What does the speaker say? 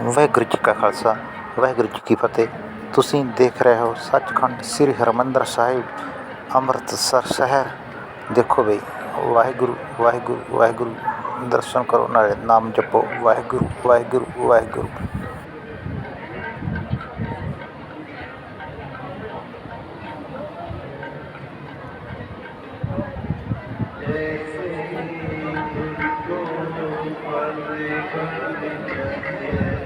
ਵਾਹਿਗੁਰੂ ਜੀ ਕਾ ਖਾਲਸਾ, ਵਾਹਿਗੁਰੂ ਜੀ ਕੀ ਫਤਿਹ। ਤੁਸੀਂ ਦੇਖ ਰਹੇ ਹੋ ਸੱਚਖੰਡ ਸ੍ਰੀ ਹਰਿਮੰਦਰ ਸਾਹਿਬ, ਅੰਮ੍ਰਿਤਸਰ ਸ਼ਹਿਰ। ਦੇਖੋ ਬਈ, ਵਾਹਿਗੁਰੂ ਵਾਹਿਗੁਰੂ ਵਾਹਿਗੁਰੂ, ਦਰਸ਼ਨ ਕਰੋ, ਨਾਲੇ ਨਾਮ ਜਪੋ। ਵਾਹਿਗੁਰੂ ਵਾਹਿਗੁਰੂ ਵਾਹਿਗੁਰੂ। ऐसे